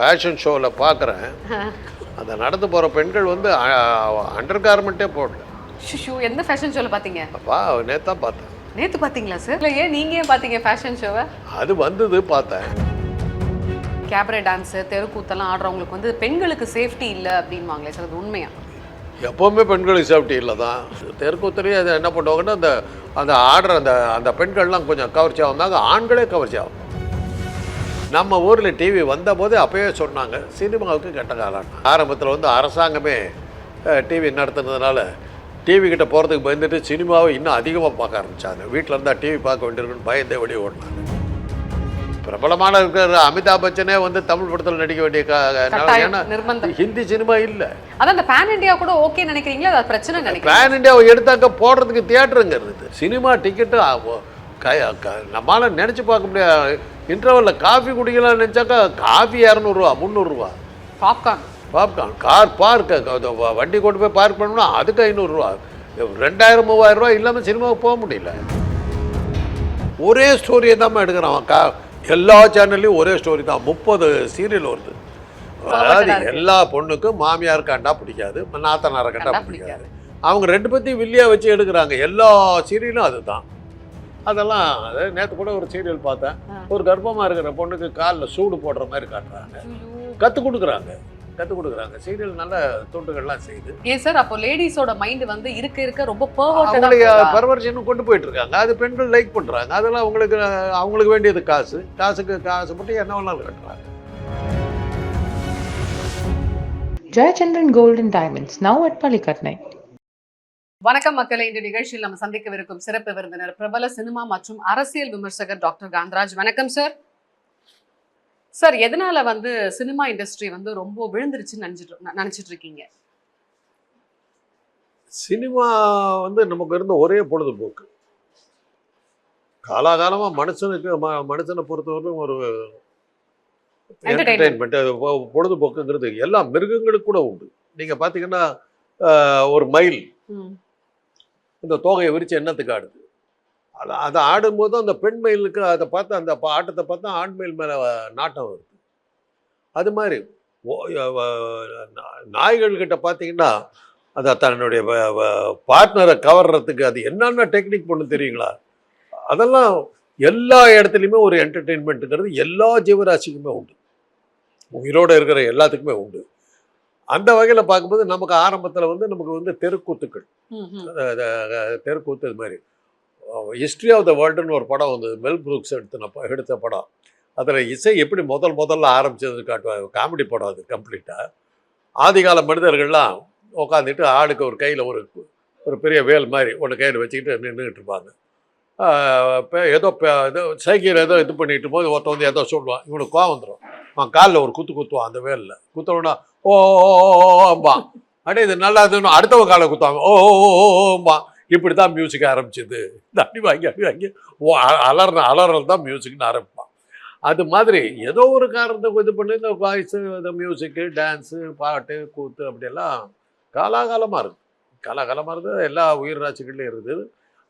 Fashion ஷோவில் பார்க்குறேன் அந்த நடந்து போகிற பெண்கள் வந்து அண்டர் கார்மெண்ட்டே போடல. ஷிஷு எந்த ஃபேஷன் ஷோவில் பார்த்தீங்க அப்பா நேற்று தான் பார்த்தேன் நேத்து பார்த்தீங்களா சார் இல்லை ஏன் நீங்கள் ஏன் பார்த்தீங்க ஃபேஷன் ஷோவை அது வந்தது பார்த்தேன் கேபரே டான்ஸு தெருக்கூத்தெல்லாம் ஆடுறவங்களுக்கு வந்து பெண்களுக்கு சேஃப்டி இல்லை அப்படின்வாங்களே சார் அது உண்மையா? எப்போவுமே பெண்களுக்கு சேஃப்டி இல்லை தான். தெருக்கூத்துலேயே அது என்ன பண்ணுவாங்கன்னா அந்த அந்த ஆடுற அந்த அந்த பெண்கள்லாம் கொஞ்சம் கவர்ச்சியாக வந்தாங்க ஆண்களே கவர்ச்சியாகும் நம்ம ஊரில் டிவி வந்தபோது அப்பயே சொன்னாங்க. சினிமாவுக்கு கெட்ட காலம் ஆரம்பத்தில் வந்து அரசாங்கமே டிவி நடத்துனதுனால டிவி கிட்ட போகிறதுக்கு பயந்துட்டு சினிமாவை இன்னும் அதிகமாக பார்க்க ஆரம்பித்தாங்க வீட்டில் இருந்தால் டிவி பார்க்க வேண்டியிருக்குன்னு பயந்தே வெளியே ஓடினாங்க. பிரபலமான இருக்கிற அமிதாப் பச்சனே வந்து தமிழ் படத்தில் நடிக்க வேண்டிய. ஹிந்தி சினிமா இல்லை. அதான் அந்த பேன் இண்டியா கூட ஓகே நினைக்கிறீங்களா? அது பிரச்சனை நினைக்கிறீங்க பேன் இண்டியாவை எடுத்தாக்க போடுறதுக்கு தியேட்டருங்க இருக்குது சினிமா டிக்கெட்டு நம்மளால நினச்சி பார்க்க முடியாது. இன்டர்வலில் காஃபி குடிக்கலாம்னு நினச்சாக்கா காஃபி இரநூறுவா முந்நூறுரூவா பாப்கார்ன். பாப்கார்ன். கார் பார்க்க வண்டி கொண்டு போய் பார்க் பண்ணணும்னா அதுக்கு ஐநூறுரூவா. ரெண்டாயிரம் மூவாயிரம் ரூபா இல்லாமல் சினிமாவுக்கு போக முடியல. ஒரே ஸ்டோரியை தான் எடுக்கிறான். கா எல்லா சேனல்லையும் ஒரே ஸ்டோரி தான். முப்பது சீரியல் வருது. அதாவது எல்லா பொண்ணுக்கும் மாமியார் கண்டா பிடிக்காது நாத்தனாரை கண்டா பிடிக்காது. அவங்க ரெண்டு பற்றியும் வில்லியா வச்சு எடுக்கிறாங்க. எல்லா சீரியலும் அதுதான். அதெல்லாம் அது நேற்று கூட ஒரு சீரியல் பார்த்தேன். ஒரு கர்ப்பமாக இருக்கிற பொண்ணுக்கு காலில் சூடு போடுற மாதிரி காட்டுறாங்க. கற்றுக் கொடுக்குறாங்க. கற்றுக் கொடுக்குறாங்க. சீரியல் நல்ல துண்டுகள்லாம் செய்யுது. ஏன் சார் அப்போ லேடிஸோட மைண்ட் வந்து இருக்க இருக்க ரொம்ப பரவர்ஷனும் கொண்டு போயிட்டு இருக்காங்க. அது பெண்கள் லைக் பண்றாங்க. அதெல்லாம் அவங்களுக்கு அவங்களுக்கு வேண்டியது காசு. காசுக்கு காசு மட்டும் என்ன வேணாலும் கட்டுறாங்க. Gold and Diamonds, now at Palikatnai. வணக்கம் மக்களே. இந்த நிகழ்ச்சியில் நம்ம சந்திக்கவிருக்கும் சிறப்பு விருந்தினர் பிரபல சினிமா மற்றும் அரசியல் விமர்சகர் டாக்டர் காந்தராஜ். வணக்கம் சார் சார் எதனால வந்து சினிமா இண்டஸ்ட்ரி வந்து ரொம்ப விழுந்துருச்சுன்னு நினைச்சிட்டு நினைச்சிட்டு இருக்கீங்க சினிமா வந்து நமக்கு இருந்த ஒரே பொழுதுபோக்கு. காலாகாலமா மனுஷனுக்கு ம- மனுஷனை பொறுத்தவரைக்கும் ஒரு. என்டர்டைன்மெண்ட் பொழுதுபோக்குங்கிறது எல்லா மிருகங்களுக்கு கூட உண்டு. நீங்க பாத்தீங்கன்னா ஆஹ், ஒரு மயில். இந்த தோகையை விரித்து என்னத்துக்கு ஆடுது? அது அதை ஆடும்போது அந்த பெண் மயிலுக்கு அதை பார்த்து அந்த பா- ஆட்டத்தை பார்த்தா ஆண் மயில் மேலே நாட்டம் வருது. அது மாதிரி ஓ- நா- நாய்கள்கிட்ட பார்த்தீங்கன்னா அதை தன்னுடைய பார்ட்னரை கவர்றதுக்கு அது என்னென்ன டெக்னிக் பண்ணு தெரியுங்களா? அதெல்லாம் எல்லா இடத்துலையுமே ஒரு என்டர்டெயின்மெண்ட்டுங்கிறது எல்லா ஜீவராசிக்குமே உண்டு. உயிரோடு இருக்கிற எல்லாத்துக்குமே உண்டு. அந்த வகையில் பார்க்கும்போது நமக்கு ஆரம்பத்தில் வந்து நமக்கு வந்து தெருக்கூத்துக்கள். தெருக்கூத்து இது மாதிரி. ஹிஸ்ட்ரி ஆஃப் த வேர்ல்டுன்னு ஒரு படம் வந்து மெல் புரூக்ஸ் எடுத்த எடுத்த படம். அதில் இசை எப்படி முதல் முதல்ல ஆரம்பிச்சது காட்டுவாங்க காமெடி படம் அது கம்ப்ளீட்டாக ஆதிகால மனிதர்கள்லாம் உட்காந்துட்டு ஆளுக்கு ஒரு கையில் ஒரு ஒரு பெரிய வேல் மாதிரி ஒன்று கையில் வச்சுக்கிட்டு நின்றுக்கிட்டு இருப்பாங்க. ஏதோ ப- சைக்கிள் ஏதோ இது பண்ணிட்டு போது ஒருத்த வந்து ஏதோ சொல்லுவான். இவனுக்கு கோவம் வந்துடும் அவன் காலில் ஒரு குத்து குத்துவான் அந்த வேலில். குத்தவனா ஓ ஓம்பா அடே இது நல்லா இதுன்னு அடுத்தவன் காலை குத்துவாங்க ஓ ஓம்பா இப்படி தான் மியூசிக் ஆரம்பிச்சது. இந்த அடி வாங்கி அடி வாங்கி. ஓ அ- அலறல் தான் மியூசிக்னு ஆரம்பிப்பான். அது மாதிரி ஏதோ ஒரு காரணத்தை இது பண்ணி இந்த வாய்ஸு இந்த மியூசிக்கு டான்ஸு பாட்டு கூத்து அப்படியெல்லாம் காலாகாலமாக இருக்குது காலாகாலமாக இருந்தது எல்லா உயிர் ராசிகள்லையும் இருக்குது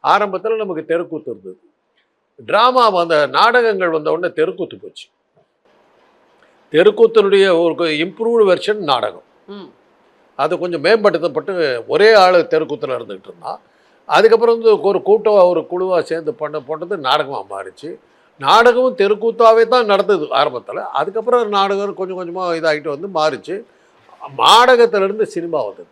ஆரம்பத்தில் நமக்கு தெருக்கூத்து இருந்தது. ட்ராமா வந்த நாடகங்கள் வந்த உடனே தெருக்கூத்து போச்சு. தெருக்கூத்தினுடைய ஒரு இம்ப்ரூவ்டு வெர்ஷன் நாடகம். அது கொஞ்சம் மேம்படுத்தப்பட்டு ஒரே ஆள் தெருக்கூத்தில் இருந்துகிட்டு இருந்தான். அதுக்கப்புறம் வந்து ஒரு கூட்டம் ஒரு குழுவாக சேர்ந்து பண்ண போட்டது நாடகமாக மாறிச்சு. நாடகமும் தெருக்கூத்தாவே தான் நடந்தது ஆரம்பத்தில். அதுக்கப்புறம் நாடகம் கொஞ்சம் கொஞ்சமாக இதாகிட்டு வந்து மாறிச்சு. நாடகத்திலிருந்து சினிமா வந்தது.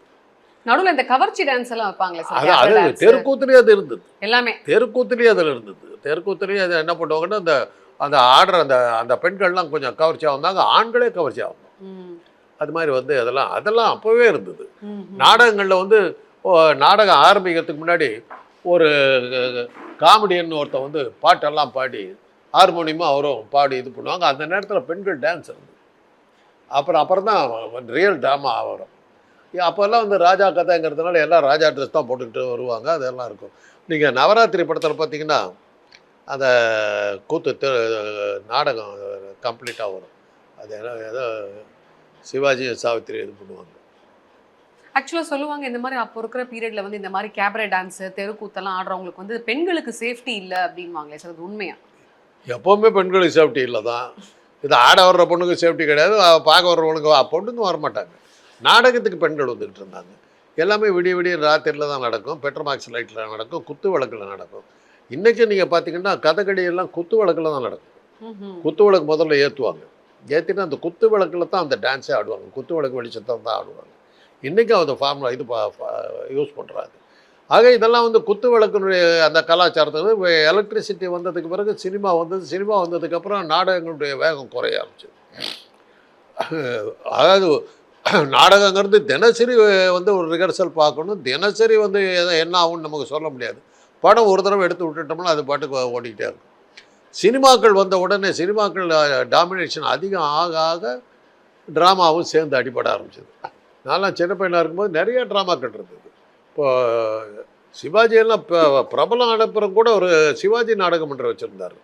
நடுவுல இந்த கவர்ச்சி டான்ஸ் எல்லாம் வைப்பாங்களே சார் அது. தெருக்கூத்துலேயே அது இருந்தது. எல்லாமே. தெருக்கூத்துலேயே அதில் இருந்தது. தெருக்கூத்துலேயே அது என்ன பண்ணுவாங்கன்னா அந்த அந்த ஆடுற அந்த அந்த பெண்கள்லாம் கொஞ்சம் கவர்ச்சியாக வந்தாங்க ஆண்களே கவர்ச்சியாக வந்தாங்க அது மாதிரி வந்து அதெல்லாம் அதெல்லாம் அப்போவே இருந்தது. நாடகங்களில் வந்து நாடகம் ஆரம்பிக்கிறதுக்கு முன்னாடி ஒரு காமெடியன் ஒருத்தன் வந்து பாட்டெல்லாம் பாடி ஹார்மோனியமாக அவரும் பாடி இது பண்ணுவாங்க. அந்த நேரத்தில் பெண்கள் டான்ஸ் இருந்தது. அப்புறம் அப்புறம் தான் ரியல் ட்ராமா வரும். அப்போல்லாம் வந்து ராஜா கதைங்கிறதுனால எல்லாம் ராஜா ட்ரெஸ் தான் போட்டுக்கிட்டு வருவாங்க அதெல்லாம் இருக்கும். நீங்கள் நவராத்திரி படத்தில் பார்த்தீங்கன்னா அந்த கூத்து நாடகம் கம்ப்ளீட்டாக வரும். அது ஏதோ ஏதோ சிவாஜி சாவித்திரி இது பண்ணுவாங்க. ஆக்சுவலா சொல்லுவாங்க இந்த மாதிரி அப்போ இருக்கிற பீரியட்ல வந்து இந்த மாதிரி கேபரே டான்ஸ் தெருக்கூத்தெல்லாம் ஆடுறவங்களுக்கு வந்து பெண்களுக்கு சேஃப்டி இல்ல அப்படின்வாங்களே சார் அது உண்மையா? எப்போவுமே பெண்களுக்கு சேஃப்டி இல்லை தான் இது ஆட வர்ற பொண்ணுக்கு சேஃப்டி கிடையாது பார்க்க வர்றவனுக்கு வா- பொண்ணுங்க வர மாட்டாங்க நாடகத்துக்கு பெண்கள் வந்துட்டு இருந்தாங்க. எல்லாமே விடிய விடிய ராத்திரியில் தான் நடக்கும். பெட்ரோமாக்ஸ் லைட்டில் நடக்கும். குத்து விளக்கில் நடக்கும். இன்றைக்கி நீங்கள் பார்த்தீங்கன்னா கதகளி எல்லாம் குத்து விளக்கில் தான் நடக்கும். குத்து விளக்கு முதல்ல ஏற்றுவாங்க ஏற்றிட்டு அந்த குத்து விளக்கில் தான் அந்த டான்ஸே ஆடுவாங்க. குத்து விளக்கு வெளிச்சத்தை தான் ஆடுவாங்க. இன்றைக்கும் அந்த ஃபார்முலா இது யூஸ் பண்ணுறாங்க ஆக இதெல்லாம் வந்து குத்து விளக்கினுடைய அந்த கலாச்சாரத்துக்கு எலக்ட்ரிசிட்டி வந்ததுக்கு பிறகு சினிமா வந்தது சினிமா வந்ததுக்கப்புறம் நாடகங்களுடைய வேகம் குறைய ஆரம்பிச்சது. அதாவது நாடகங்கிறது தினசரி வந்து ஒரு ரிஹர்சல் பார்க்கணும். தினசரி வந்து என்ன ஆகும்னு நமக்கு சொல்ல முடியாது. படம் ஒரு தடவை எடுத்து விட்டுட்டோம்னா அது பாட்டுக்கு ஓடிக்கிட்டே இருக்கும். சினிமாக்கள் வந்த உடனே சினிமாக்கள் டாமினேஷன் அதிகம் ஆக ஆக ட்ராமாவும் சேர்ந்து அடிபட ஆரம்பிச்சது. நான்லாம் சின்ன பையனாக இருக்கும்போது நிறைய ட்ராமாக்கள் இருந்தது. இப்போ சிவாஜியெல்லாம் இப்போ பிரபலம் அனுப்புறம் கூட ஒரு சிவாஜி நாடகம் மன்றம் வச்சுருந்தார்.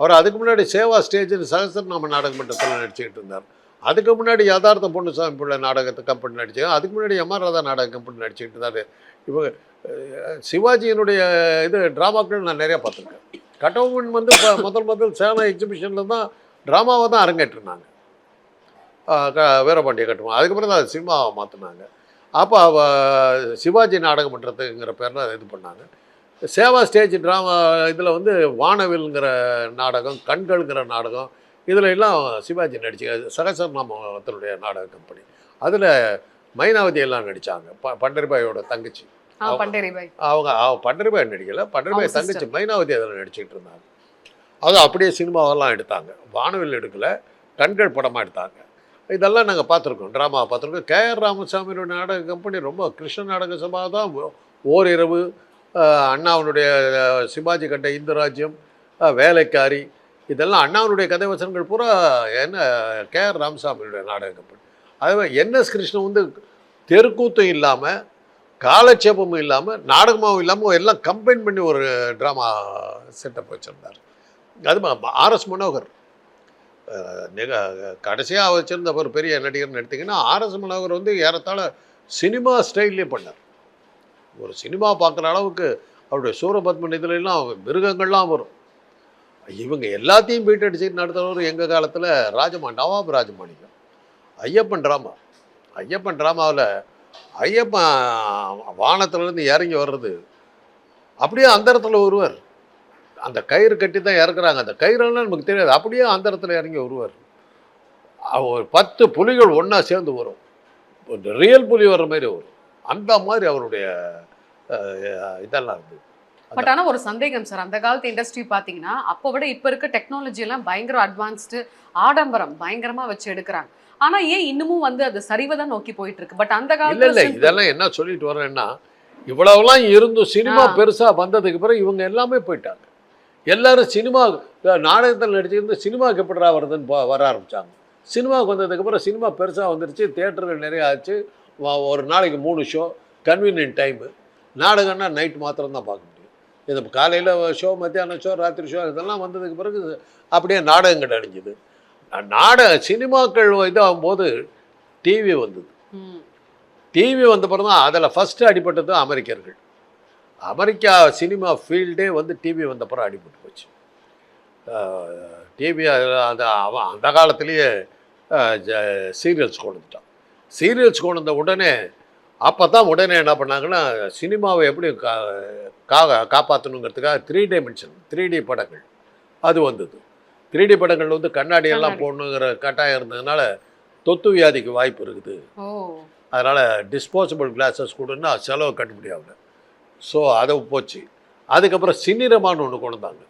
அவர் அதுக்கு முன்னாடி சேவா ஸ்டேஜில் சகசரநாம நாடகம் மன்றத்தில் நடிச்சுக்கிட்டு இருந்தார். அதுக்கு முன்னாடி யதார்த்த பொண்ணுசாமி பிள்ளை நாடகத்தை கம்பெனி நடிச்சு அதுக்கு முன்னாடி எம்ஆர் ராதா நாடக கம்பெனி நடிச்சுக்கிட்டு இருந்தார். இவங்க சிவாஜியினுடைய இது ட்ராமாக்கள் நான் நிறையா பார்த்துருக்கேன். கட்டவுமன் வந்து இப்போ முதல் முதல் சேலம் எக்ஸிபிஷனில் தான் ட்ராமாவை தான் அரங்கேற்றிருந்தாங்க. க- வீரபாண்டிய கட்டுமா அதுக்கப்புறம் தான் சினிமாவை மாற்றினாங்க அப்போ அவ சிவாஜி நாடகம் பண்ணுறதுங்கிற பேரில் இது பண்ணாங்க. சேவா ஸ்டேஜ் ட்ராமா இதில் வந்து வானவில்ங்கிற நாடகம் கண்கள்ங்கிற நாடகம் இதில் எல்லாம் சிவாஜி நடிச்சு சகசரநாமத்தினுடைய நாடக கம்பெனி அதில் மைனாவதி எல்லாம் நடித்தாங்க ப பண்டரிபாயோட தங்கச்சி. அவங்க அவ பண்டரிபாய் நடிக்கல பண்டரிபாய் தங்கச்சி மைனாவதி அதில் நடிச்சிட்டு இருந்தாங்க. அது அப்படியே சினிமாவெல்லாம் எடுத்தாங்க. வானவில் எடுக்கல கண்கள் படமாக எடுத்தாங்க. இதெல்லாம் நாங்கள் பார்த்துருக்கோம் ட்ராமா பார்த்துருக்கோம். கேஆர் ராமசாமியோட நாடக கம்பெனி ரொம்ப கிருஷ்ண நாடக சபா தான். ஓரிரவு அண்ணாவனுடைய சிவாஜி கண்ட இந்து ராஜ்யம் வேலைக்காரி இதெல்லாம் அண்ணாவனுடைய கதை வசனங்கள் பூரா என்ன கே ஆர் ராமசாமியுடைய நாடகங்கள். அதே என் என்எஸ் கிருஷ்ணன் வந்து தெருக்கூத்தும் இல்லாமல் காலட்சேபமும் இல்லாமல் நாடகமாகவும் இல்லாமல் எல்லாம் கம்பைன் பண்ணி ஒரு ட்ராமா செட்டப் வச்சுருந்தார். அது ஆர்எஸ் மனோகர். நிக கடைசியாக வச்சுருந்த ஒரு பெரிய நடிகர்னு எடுத்திங்கன்னா ஆர்எஸ் மனோகர் வந்து ஏறத்தாழ சினிமா ஸ்டைல்லே பண்ணார். ஒரு சினிமா பார்க்குற அளவுக்கு அவருடைய சூரபத்மன் இதுல மிருகங்கள்லாம் வரும். இவங்க எல்லாத்தையும் பீட் அடிச்சுட்டு நடத்துகிறவர் எங்கள் காலத்தில் ராஜமா நவாப் ராஜமாணிக்கம் ஐயப்பன் ட்ராமா ஐயப்பன் ட்ராமாவில் ஐயப்பன் வானத்துலேருந்து இறங்கி வர்றது. அப்படியே அந்தரத்தில் வருவார் அந்த கயிறு கட்டி தான் இறக்குறாங்க. அந்த கயிறுலாம் நமக்கு தெரியாது. அப்படியே அந்தரத்தில் இறங்கி வருவார் ஒரு பத்து புலிகள் ஒன்றா சேர்ந்து வரும். ஒரு ரியல் புலி வர்ற மாதிரி வரும். அந்த மாதிரி அவருடைய இதெல்லாம் இருந்தது பட் ஆனா ஒரு சந்தேகம் சார். அந்த காலத்து இண்டஸ்ட்ரி பாத்தீங்கன்னா அப்போ விட இப்ப இருக்க டெக்னாலஜி எல்லாம் பயங்கர அட்வான்ஸ்டு ஆடம்பரம் பயங்கரமா வச்சு எடுக்கிறாங்க. ஆனா ஏன் இன்னமும் வந்து அது சரிவை தான் நோக்கி போயிட்டு இருக்கு பட் அந்த இல்லை இல்லை. காலத்துல simple. இதெல்லாம் என்ன சொல்லிட்டு வரேன்னா இவ்வளவுலாம் இருந்தும் சினிமா ஆ. பெருசா வந்ததுக்கு பிறகு இவங்க எல்லாமே போயிட்டாங்க. எல்லாரும் சினிமா நாடகத்தில் நடிச்சிருந்து சினிமாவுக்கு எப்படிடா வருதுன்னு வர ஆரம்பிச்சாங்க. சினிமாவுக்கு வந்ததுக்கு அப்புறம் சினிமா பெருசாக வந்துருச்சு. தேட்டர்கள் நிறைய ஆச்சு. ஒரு நாளைக்கு மூணு ஷோ கன்வீனியன்ட் டைமு நாடகம்னா நைட் மாத்திரம் தான் பார்க்க முடியும் இது காலையில் ஷோ மத்தியானம் ஷோ ராத்திரி ஷோ இதெல்லாம் வந்ததுக்கு பிறகு அப்படியே நாடகங்கள் அழிஞ்சுது நாடக சினிமாக்கள் இதாகும் போது டிவி வந்தது. டிவி வந்த பிறகு தான் அதில் ஃபஸ்ட்டு அடிபட்டது அமெரிக்கர்கள். அமெரிக்கா சினிமா ஃபீல்டே வந்து டிவி வந்த பிறகு அடிபட்டு போச்சு. டிவி அந்த அவன் அந்த காலத்துலேயே சீரியல்ஸ் கொண்டு வந்துட்டான். சீரியல்ஸ் கொண்டு வந்த உடனே அப்போ தான் உடனே என்ன பண்ணாங்கன்னா சினிமாவை எப்படி கா கா காப்பாற்றணுங்கிறதுக்காக த்ரீ டைமென்ஷன் த்ரீ டி படங்கள். அது வந்தது. த்ரீ டி படங்கள் வந்து கண்ணாடி எல்லாம் கண்ணாடி. போடணுங்கிற கட்டாயம் இருந்ததுனால தொத்து வியாதிக்கு வாய்ப்பு இருக்குது. அதனால் டிஸ்போசபிள் கிளாஸஸ் கொடுன்னா செலவு கட்டுப்படியாகல ஸோ அதை போச்சு. அதுக்கப்புறம் சின்னிரமான்னு ஒன்று கொண்டு வந்தாங்க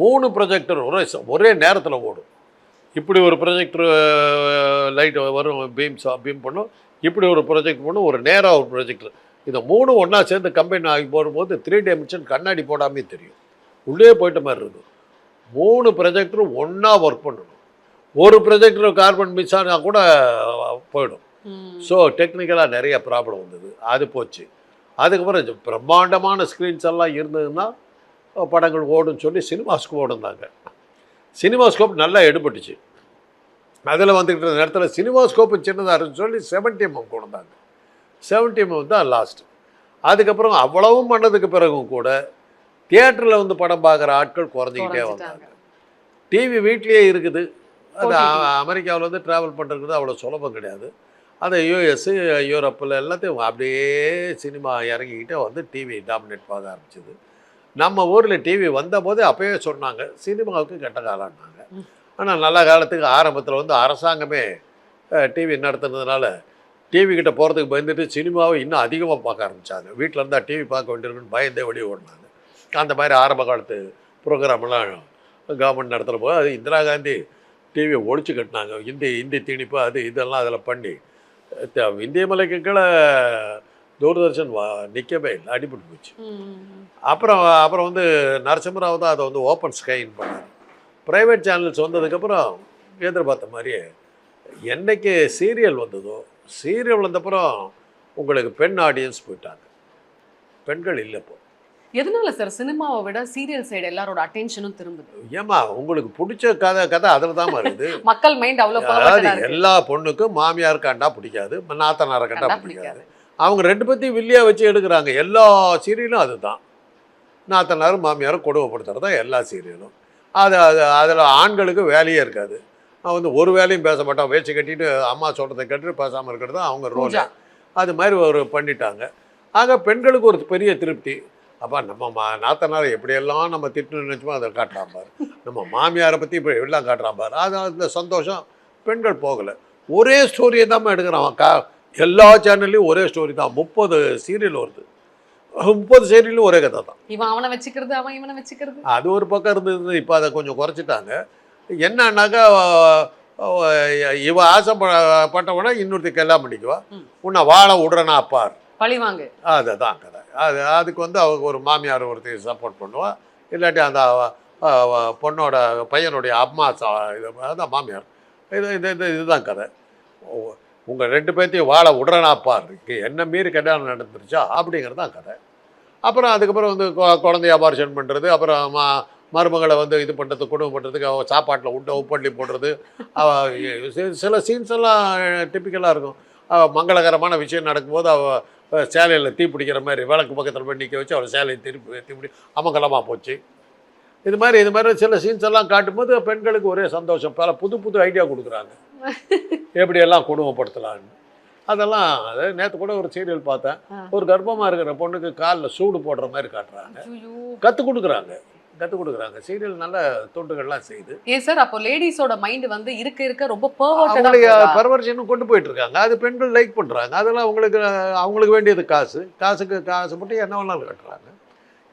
மூணு ப்ரொஜெக்டர் ஒரே ஒரே நேரத்தில் ஓடும். இப்படி ஒரு ப்ரொஜெக்டர் லைட் வரும் பீம் பீம் பண்ணும். இப்படி ஒரு ப்ரொஜெக்ட் பண்ணும் ஒரு நேராக ஒரு ப்ரொஜெக்டர் இந்த மூணு ஒன்றா சேர்ந்து கம்பைன் ஆகி போடும்போது த்ரீ டைமென்ஷன் கண்ணாடி போடாமே தெரியும். உள்ளே போயிட்ட மாதிரி இருக்கும். மூணு ப்ரொஜெக்டரும் ஒன்றா ஒர்க் பண்ணணும். ஒரு ப்ரொஜெக்டர் கார்பன் மிஸ் ஆனால் கூட போயிடும். ஸோ டெக்னிக்கலாக நிறைய ப்ராப்ளம் வந்தது. அது போச்சு. அதுக்கப்புறம் பிரம்மாண்டமான ஸ்க்ரீன்ஸ் எல்லாம் இருந்ததுன்னா படங்கள் ஓடுன்னு சொல்லி சினிமாஸ்கோப் ஓடுனாங்க சினிமாஸ்கோப் நல்லா எடுபட்டுச்சு. அதில் வந்துக்கிட்டு இருந்த நேரத்தில் சினிமாஸ்கோப்பு சின்னதாக இருக்குன்னு சொல்லி செவன்டி எம்எம் கொண்டு வந்தாங்க செவன்டி எம்எம் தான் லாஸ்ட் அதுக்கப்புறம் அவ்வளவும் பண்ணதுக்கு பிறகும் கூட தியேட்டரில் வந்து படம் பார்க்குற ஆட்கள் குறைஞ்சிக்கிட்டே. வந்தாங்க. டிவி வீட்லேயே இருக்குது. அது. அமெரிக்காவில் வந்து ட்ராவல் பண்ணுறது அவ்வளோ சுலபம் கிடையாது. அது யூஎஸ்ஸு யூரோப்பில் எல்லாத்தையும் அப்படியே சினிமா இறங்கிக்கிட்டே வந்து டிவி டாமினேட் பார்க்க ஆரம்பிச்சது. நம்ம ஊரில் டிவி வந்தபோது அப்போயே சொன்னாங்க சினிமாவுக்கு கெட்ட காலம்னாங்க. ஆனால் நல்ல காலத்துக்கு ஆரம்பத்தில் வந்து அரசாங்கமே டிவி நடத்துனதுனால டிவி கிட்ட போகிறதுக்கு பயந்துட்டு சினிமாவை இன்னும் அதிகமாக பார்க்க ஆரம்பித்தாங்க வீட்டில் இருந்தால் டிவி பார்க்க வேண்டியிருக்குன்னு பயந்தே வெளியே ஓடினாங்க. அந்த மாதிரி ஆரம்ப காலத்து ப்ரோக்ராம்லாம் கவர்மெண்ட் நடத்துகிற போது அது இந்திரா காந்தி டிவியை ஒழிச்சு கட்டினாங்க. இந்தி இந்தி திணிப்பு அது இதெல்லாம் அதில் பண்ணி இந்திய மலைக்கு கீழே தூர்தர்ஷன் வா நிற்கவே இல்லை. அடிபட்டு போச்சு. அப்புறம் அப்புறம் வந்து நரசிம்மராவ் தான் அதை வந்து ஓப்பன் ஸ்கைன் பண்ணார். ப்ரைவேட் சேனல்ஸ் வந்ததுக்கப்புறம் எதிர்பார்த்த மாதிரியே என்னைக்கு சீரியல் வந்ததோ சீரியல் வந்தப்புறம் உங்களுக்கு பெண் ஆடியன்ஸ் போயிட்டாங்க. பெண்கள் இல்லை இப்போ. எதனால சார் சினிமாவை விட சீரியல் சைடு எல்லாரோட அட்டென்ஷனும் திரும்புது. ஏமா உங்களுக்கு பிடிச்ச கதை கதை அதில் தான் வருது மக்கள் மைண்ட் இருக்கு. எல்லா பொண்ணுக்கும் மாமியார் கண்டா பிடிக்காது நாத்தனாரை கண்டா பிடிக்காது. அவங்க ரெண்டு பற்றியும் வில்லியா வச்சு எடுக்கிறாங்க. எல்லா சீரியலும் அதுதான். நாத்தனார் மாமியார் கொடுமைப்படுத்துறது தான் எல்லா சீரியலும் அது அது அதில் ஆண்களுக்கு வேலையே இருக்காது. அவன் வந்து ஒரு வேலையும் பேச மாட்டான். வேச்சு கட்டிட்டு அம்மா சொல்கிறத கேட்டுட்டு பேசாமல் இருக்கிறது தான் அவங்க ரோல். அது மாதிரி ஒரு பண்ணிட்டாங்க. ஆக பெண்களுக்கு ஒரு பெரிய திருப்தி. அப்பா நம்ம மா நாத்தனாரை எப்படியெல்லாம் நம்ம திட்டணும்னு நினச்சோமோ அதை காட்டுறான் பாரு. நம்ம மாமியாரை பற்றி இப்போ எல்லாம் காட்டுறான் பாரு. அது அந்த சந்தோஷம் பெண்கள் போகலை. ஒரே ஸ்டோரியை தான் எடுக்கிறான். கா எல்லா சேனல்லையும் ஒரே ஸ்டோரி தான். முப்பது சீரியல் வருது. முப்பது சீரியலும் ஒரே கதை தான். இவன் அவனை வச்சுக்கிறது அவன் இவனை வச்சுக்கிறது. அது ஒரு பக்கம் இருந்தது இப்போ அதை கொஞ்சம் குறைச்சிட்டாங்க. என்னன்னாக்கா அஹ், இவ ஆசைப்பட்டவன இன்னொருத்தி கல்யாணம் பண்ணிக்குவா. உன்னை வாழ விடுறனா அப்பார் பழிவாங்கு அதுதான் கதை. அது அதுக்கு வந்து அவங்க ஒரு மாமியார் ஒருத்தி சப்போர்ட் பண்ணுவா. இல்லாட்டி அந்த பொண்ணோட பையனுடைய அம்மா அதான் மாமியார். இது இது இதுதான் கதை. உங்கள் ரெண்டு பேர்த்தையும் வாழ விடுறனா இருக்கு என்ன மீறி கல்யாணம் நடந்துருச்சா? அப்படிங்கிறது தான் கதை. அப்புறம் அதுக்கப்புறம் வந்து கொ- குழந்தைய அபார்ஷன் பண்ணுறது அப்புறம் மருமகளை வந்து இது பண்ணுறது குடும்பம் பண்ணுறதுக்கு அவள் சாப்பாட்டில் உண்டை உப்பள்ளி போடுறது. அவ சில சீன்ஸ் எல்லாம் டிப்பிக்கலாக இருக்கும். மங்களகரமான விஷயம் நடக்கும்போது அவள் சேலையில் தீ பிடிக்கிற மாதிரி விளக்கு பக்கத்தில் போய் நிற்க வச்சு அவள் சேலையை திருப்பி தீ பிடி அமங்கலமாக போச்சு. இது மாதிரி இது மாதிரி சில சீன்ஸ் எல்லாம் காட்டும்போது பெண்களுக்கு ஒரே சந்தோஷம். பல புது புது ஐடியா கொடுக்குறாங்க. எப்படியெல்லாம் குடும்பப்படுத்தலான்னு அதெல்லாம் அது நேற்று கூட ஒரு சீரியல் பார்த்தேன். ஒரு கர்ப்பமாக இருக்கிற பொண்ணுக்கு காலில் சூடு போடுற மாதிரி காட்டுறாங்க. ஐயோ. கற்றுக் கொடுக்குறாங்க. கற்றுக் கொடுக்குறாங்க. சீரியல் நல்ல தொண்டுகள்லாம் செய்யுது. ஏன் சார் அப்போ லேடிஸோட மைண்ட் வந்து இருக்க இருக்க ரொம்ப பரவர்ஷனும் கொண்டு போயிட்டு இருக்காங்க அது பெண்கள் லைக் பண்ணுறாங்க அதெல்லாம் அவங்களுக்கு அவங்களுக்கு வேண்டியது காசு. காசுக்கு காசு மட்டும் என்ன வேணாலும் கட்டுறாங்க.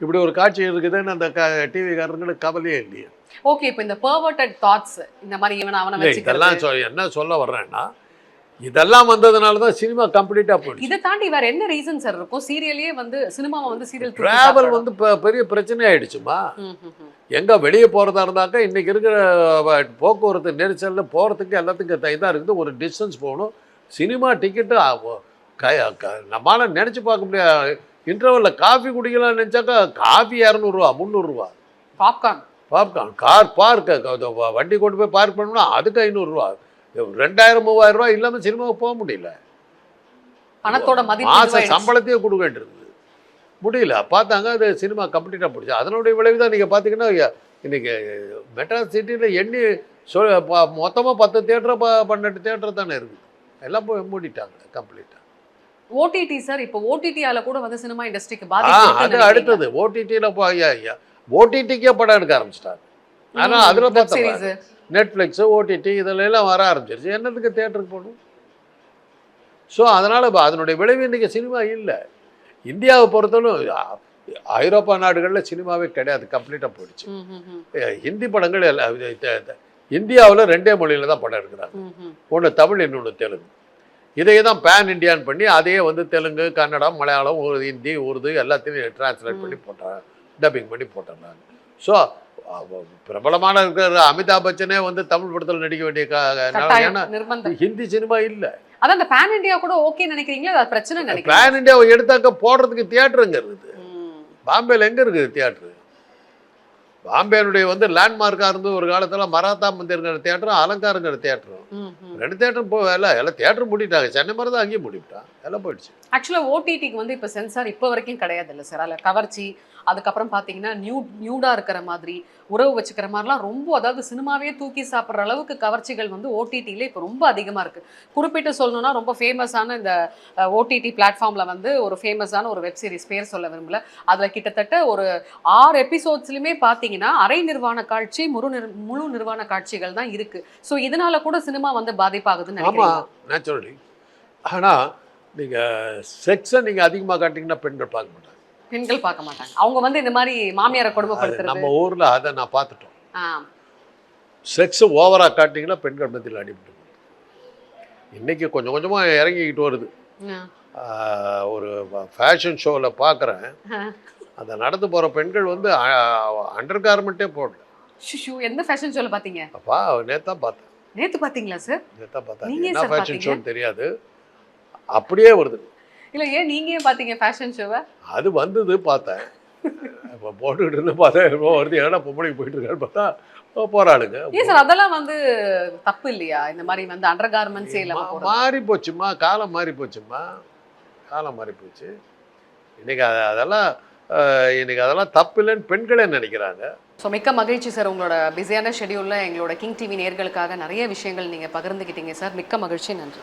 இப்படி ஒரு காட்சி இருக்குதுன்னு அந்த க டிவிக்காரங்களுக்கு கவலையே இல்லையே. ஓகே இப்போ இந்த பர்வர்ட்டட் தாட்ஸ் இந்த மாதிரி இவனை அவனை சொ என்ன சொல்ல வர்றேன்னா இதெல்லாம் வந்ததுனால தான் சினிமா கம்ப்ளீட்டாக போயிடுச்சு. இதை தாண்டி வேற என்ன ரீசன் சார் இருக்கும்? சீரியலே வந்து சினிமாவை வந்து சீரியல் டிராவல் வந்து பெரிய பிரச்சனை ஆயிடுச்சுமா எங்கே வெளியே போகிறதா இருந்தாக்கா இன்றைக்கி இருக்கிற போக்குவரத்து நெரிசலில் போகிறதுக்கு எல்லாத்துக்கும் இதாக இருக்குது. ஒரு டிஸ்டன்ஸ் போகணும். சினிமா டிக்கெட்டு நம்மளால நினச்சி பார்க்க முடியாது. இன்டர்வலில் காஃபி குடிக்கலாம்னு நினச்சாக்கா காஃபி இரநூறுவா முந்நூறுரூவா பாப்கார்ன் பாப்கார்ன் கார் பார்க்க வண்டி கொண்டு போய் பார்க் பண்ணணும்னா அதுக்கு ஐநூறுரூவா. ரெண்டாயிரம் மூவாயிரம் ரூபா இல்லாமல் சினிமாவுக்கு போக முடியல. பணத்தோட மாச. சம்பளத்தையே கொடுக்க வேண்டியிருந்தது. முடியல. பார்த்தாங்க அது சினிமா கம்ப்ளீட்டாக பிடிச்சி அதனுடைய விளைவு தான் நீங்கள் பார்த்தீங்கன்னா இன்னைக்கு மெட்ராஸ் சிட்டியில் எண்ணி சொ மொத்தமாக பத்து தேட்டரை பன்னெண்டு தேட்டர் தானே இருக்குது எல்லாம் போய் மூடிட்டாங்க கம்ப்ளீட்டாக ஓடிடி சார் இப்போ ஓடிடியால கூட வந்து சினிமா இண்டஸ்ட்ரிக்கு பாதிப்பு அது அடுத்தது. ஓடிடியில் ஓடிடிக்கே படம் எடுக்க ஆரம்பிச்சிட்டாங்க. ஆனால் அதில் பார்த்தா நெட்ஃப்ளிக்ஸு ஓடிடி இதில் எல்லாம் வர ஆரம்பிச்சிருச்சு. என்னத்துக்கு தேட்டருக்கு போகணும்? ஸோ அதனால் இப்போ அதனுடைய விளைவு இன்றைக்கி சினிமா இல்லை. இந்தியாவை பொறுத்தவரை ஐரோப்பா நாடுகளில் சினிமாவே கிடையாது. கம்ப்ளீட்டாக போயிடுச்சு. ஹிந்தி படங்கள் இந்தியாவில் ரெண்டே மொழியில் தான் படம் எடுக்கிறாங்க. ஒன்று தமிழ் இன்னொன்று தெலுங்கு. இதையே தான் பேன் இண்டியான்னு பண்ணி அதையே வந்து தெலுங்கு கன்னடம் மலையாளம் ஒரு ஹிந்தி உருது எல்லாத்தையும் டிரான்ஸ்லேட் பண்ணி போட்டாங்க. டப்பிங் பண்ணி போட்டுறாங்க ஸோ பிரபலமான இருக்கிற அமிதாப் பச்சனே வந்து தமிழ் படத்தில் நடிக்க வேண்டிய ஹிந்தி சினிமா இல்லை. அதான் அந்த பேன் இந்தியா கூட ஓகே நினைக்கிறீங்களா? அது பிரச்சனை நினைக்கிறீங்க பேன் இண்டியாவை எடுத்தாக்க போடுறதுக்கு தியேட்டர் எங்கே இருக்குது? பாம்பேல எங்கே இருக்குது தியேட்டர் பாம்பேனுடைய வந்து லேண்ட்மார்க்காக இருந்து ஒரு காலத்தில் மராத்தா மந்திருங்கிற தியேட்டரும் அலங்காரங்கிற தியேட்டரும் ரெண்டு தேட்டரும் போ எல்லாம் எல்லாம் தேட்டர் மூடிட்டாங்க. சென்னை மாதிரி தான் அங்கேயும் மூடிவிட்டான். எல்லாம் போயிடுச்சு. ஆக்சுவலா ஓடிடிக்கு வந்து இப்போ சென்சார் இப்போ வரைக்கும் கிடையாது இல்ல சார் அதுல கவர்ச்சி அதுக்கப்புறம் பார்த்தீங்கன்னா நியூ நியூடாக இருக்கிற மாதிரி உறவு வச்சுக்கிற மாதிரிலாம் ரொம்ப அதாவது சினிமாவே தூக்கி சாப்பிட்ற அளவுக்கு கவர்ச்சிகள் வந்து ஓடிடியில் இப்போ ரொம்ப அதிகமாக இருக்குது குறிப்பிட்டு சொல்லணும்னா ரொம்ப ஃபேமஸான இந்த ஓடிடி பிளாட்ஃபார்மில் வந்து ஒரு ஃபேமஸான ஒரு வெப் சீரிஸ் பேர் சொல்ல விரும்பல. அதில் கிட்டத்தட்ட ஒரு ஆறு எபிசோட்ஸ்லையுமே பார்த்தீங்கன்னா அரை நிர்வாண காட்சி முழு நிர் முழு நிர்வாண காட்சிகள் தான் இருக்குது ஸோ இதனால கூட சினிமா வந்து பாதிப்பாகுதுன்னு ஆமாம் நினைக்கிறீங்க நேச்சுரலி ஆனால் நீங்கள் செக்ஸை நீங்கள் அதிகமாக காட்டிங்கன்னா பெண்கள் பார்க்க மாட்டாங்க. பெண்கள் பார்க்க மாட்டாங்க. அவங்க வந்து இந்த மாதிரி மாமியாரை கொடுமைப்படுத்துறது. நம்ம ஊரில் அதை நான் பார்த்துட்டோம். செக்ஸை ஓவராக காட்டிங்கன்னா பெண்கள் மத்தியில் அடிபட்டு இன்றைக்கி கொஞ்சம் கொஞ்சமாக இறங்கிக்கிட்டு வருது. ஒரு ஃபேஷன் ஷோவில் பார்க்குறேன். அந்த நடந்து போகிற பெண்கள் வந்து அண்டர் கார்மெண்ட்டே போடல. ஷிஷு எந்த ஃபேஷன் ஷோல பாத்தீங்க அப்பா நேத்தா பார்த்தேன். நேத்து பாத்தீங்களா சார் நேத்தா பார்த்தேன். என்ன ஃபேஷன் பார்த்தீங்க? ஷோன்னு தெரியாது. அப்படியே வருது. இல்ல ஏன் நீங்க ஏன் பாத்தீங்க ஃபேஷன் ஷோவை அது வந்தது பார்த்தேன். இப்போ போட்டுக்கிட்டு இருந்து பார்த்தா என்னமோ வருது ஏன்னா பொம்பளைக்கு போயிட்டு இருக்கான்னு பார்த்தா போகிறாளுங்க ஏன் சார் அதெல்லாம் வந்து தப்பு இல்லையா? இந்த மாதிரி வந்து அண்டர் கார்மெண்ட்ஸே போறது மாறி போச்சுமா காலம் மாறி போச்சுமா காலம் மாறி போச்சு இன்னைக்கு அத- அதெல்லாம் இன்னைக்கு அதெல்லாம் தப்பு இல்லைன்னு பெண்களே நினைக்கிறாங்க. ஸோ மிக்க மகிழ்ச்சி சார் உங்களோட பிஸியான ஷெடியூல்ல எங்களோட கிங் டிவி நேர்களுக்காக நிறைய விஷயங்கள் நீங்க பகிர்ந்துக்கிட்டீங்க சார். மிக்க மகிழ்ச்சி நன்றி.